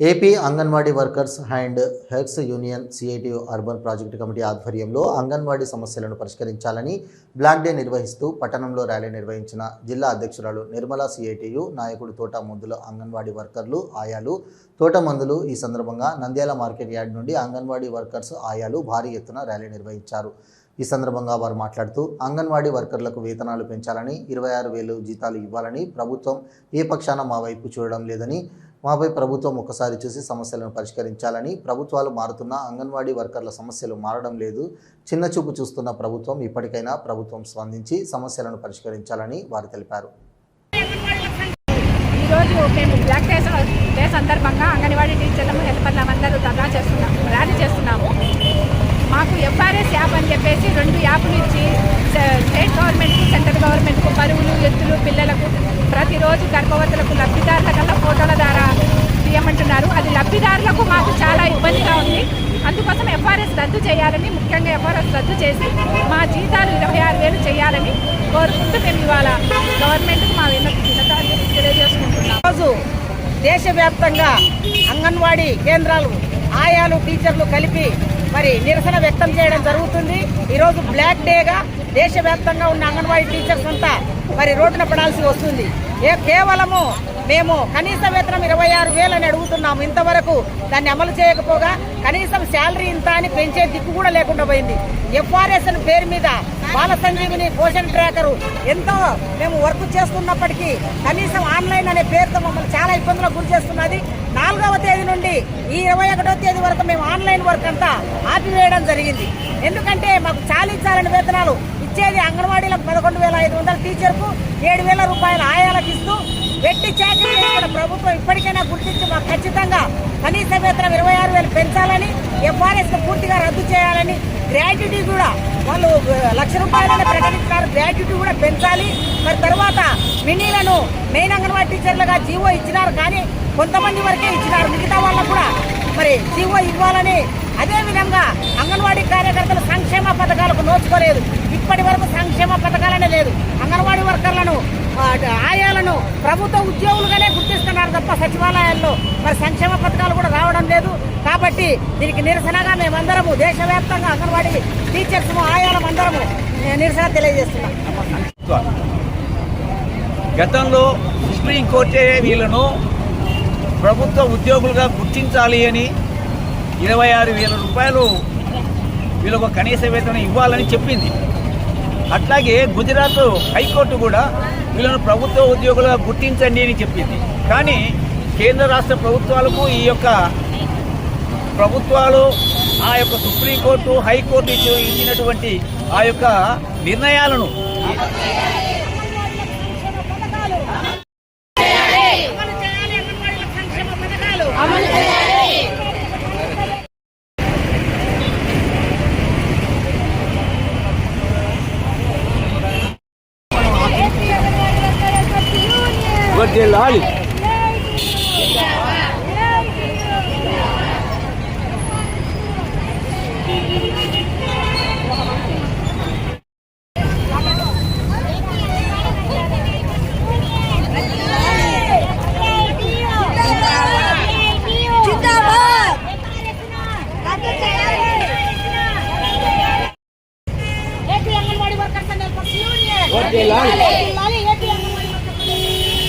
AP anganwadi workers and healths union CITU urban project committee ఆధ్వర్యంలో అంగన్వాడీ సమస్యలను పరిష్కరించాలని black day నిర్వహిస్తూ పట్టణంలో ర్యాలీ నిర్వహించిన జిల్లా అధ్యక్షురాలు నిర్మలా సిఐటియు నాయకుడు తోట మందుల అంగన్వాడీ వర్కర్లు ఆయాలు. తోట మందులు ఈ సందర్భంగా నంద్యాల మార్కెట్ యార్డ్ నుండి అంగన్వాడీ వర్కర్స్ ఆయాలు భారీ ఎత్తున ర్యాలీ నిర్వహించారు. ఈ సందర్భంగా వారు మాట్లాడుతూ అంగన్వాడీ వర్కర్లకు వేతనాలు పెంచాలని ఇరవై ఆరు వేలు జీతాలు ఇవ్వాలని ప్రభుత్వం ఏ పక్షాన మా వైపు చూడడం లేదని మాపై ప్రభుత్వం ఒకసారి చూసి సమస్యలను పరిష్కరించాలని. ప్రభుత్వాలు మారుతున్న అంగన్వాడీ వర్కర్ల సమస్యలు మారడం లేదు. చిన్న చూపు చూస్తున్న ప్రభుత్వం ఇప్పటికైనా ప్రభుత్వం స్పందించి సమస్యలను పరిష్కరించాలని వారు తెలిపారు. ఈరోజు మేము బ్లాక్ డే సందర్భంగా అంగన్వాడీ టీచర్లను హెల్పర్లందరూ ధర్నా చేస్తున్నాము ర్యాలీ చేస్తున్నాము మాకు ఎఫ్ఆర్ఎస్ యాప్ అని చెప్పేసి రెండు యాప్లు ఇచ్చి స్టేట్ గవర్నమెంట్కి సెంట్రల్ గవర్నమెంట్కు పరువులు ఎత్తులు పిల్లలకు ప్రతిరోజు గర్భవతులకు లబ్ధిదారుల కల్లా ఫోటోల ద్వారా తీయమంటున్నారు. అది లబ్ధిదారులకు మాకు చాలా ఇబ్బందిగా ఉంది. అందుకోసం ఎఫ్ఆర్ఎస్ రద్దు చేయాలని ముఖ్యంగా ఎఫ్ఆర్ఎస్ రద్దు చేసి మా జీతాలు ఇరవై ఆరు వేలు చేయాలని కోరుకుంటూ మేము ఇవాళ గవర్నమెంట్కు మా విన్నతి తెలియజేసుకుంటున్నాం. రోజు దేశవ్యాప్తంగా అంగన్వాడీ కేంద్రాలు ఆయాలు టీచర్లు కలిపి మరి నిరసన వ్యక్తం చేయడం జరుగుతుంది. ఈరోజు బ్లాక్ డేగా దేశవ్యాప్తంగా ఉన్న అంగన్వాడీ టీచర్స్ అంతా మరి రోడ్డున పడాల్సి వస్తుంది. ఏ కేవలము మేము కనీస వేతనం ఇరవై ఆరు వేలు అని అడుగుతున్నాము. ఇంతవరకు దాన్ని అమలు చేయకపోగా కనీసం శాలరీ ఇంత అని పెంచే దిక్కు కూడా లేకుండా పోయింది. ఎఫ్ఆర్ఎస్ అని పేరు మీద బాల సంజీవిని పోషన్ ట్రాకరు ఎంతో మేము వర్క్ చేస్తున్నప్పటికీ కనీసం ఆన్లైన్ అనే పేరుతో మమ్మల్ని చాలా ఇబ్బందులకు గురి చేస్తున్నది. నాలుగవ తేదీ నుండి ఈ ఇరవై ఒకటో తేదీ వరకు మేము ఆన్లైన్ వర్క్ అంతా ఆపివేయడం జరిగింది. ఎందుకంటే మాకు చాలించాలని వేతనాలు ఇచ్చేది అంగన్వాడీలకు పదకొండు వేల ఐదు వందల టీచర్కు ఏడు వేల రూపాయల ఆయాలకు ఇస్తూ వెట్టి చాకరీ ప్రభుత్వం ఇప్పటికైనా గుర్తించి మాకు ఖచ్చితంగా కనీస వేతనం ఇరవై ఆరు వేలు పెంచాలని ఎఫ్ఆర్ఎస్ పూర్తిగా రద్దు చేయాలని గ్రాట్యుటీ కూడా వాళ్ళు లక్ష రూపాయలని ప్రకటించినారు. గ్రాట్యుటీ కూడా పెంచాలి. మరి తర్వాత మినీలను మెయిన్ అంగన్వాడీ టీచర్లుగా జీవో ఇచ్చినారు కానీ కొంతమంది వరకే ఇచ్చినారు. మిగతా వాళ్ళకు కూడా మరి జీవో ఇవ్వాలని అదేవిధంగా అంగన్వాడీ కార్యకర్తలు సంక్షేమ పథకాలకు నోచుకోలేదు. ఇప్పటి వరకు సంక్షేమ పథకాలనే లేదు. అంగన్వాడీ వర్కర్లను ఆయాలను ప్రభుత్వ ఉద్యోగులుగానే గుర్తిస్తున్నారు తప్ప సచివాలయాల్లో మరి సంక్షేమ పథకాలు కూడా రావడం లేదు. కాబట్టి దీనికి నిరసనగా మేమందరము దేశవ్యాప్తంగా అంగన్వాడీ టీచర్స్ ఆయాలం అందరము నిరసన తెలియజేస్తున్నాం. గతంలో సుప్రీంకోర్టే వీళ్ళను ప్రభుత్వ ఉద్యోగులుగా గుర్తించాలి అని ఇరవై ఆరు వేల రూపాయలు వీళ్ళకు కనీస వేతనం ఇవ్వాలని చెప్పింది. అట్లాగే గుజరాత్ హైకోర్టు కూడా వీళ్ళను ప్రభుత్వ ఉద్యోగులుగా గుర్తించండి అని చెప్పింది. కానీ కేంద్ర రాష్ట్ర ప్రభుత్వాలకు ఈ యొక్క ప్రభుత్వాలు ఆ యొక్క సుప్రీంకోర్టు హైకోర్టు ఇచ్చినటువంటి ఆ యొక్క నిర్ణయాలను వర్ధిల్లాలి AP anganwadi workers and helpers union వర్ధిల్లాలి. వర్ధిల్లాలి. AP anganwadi workers union.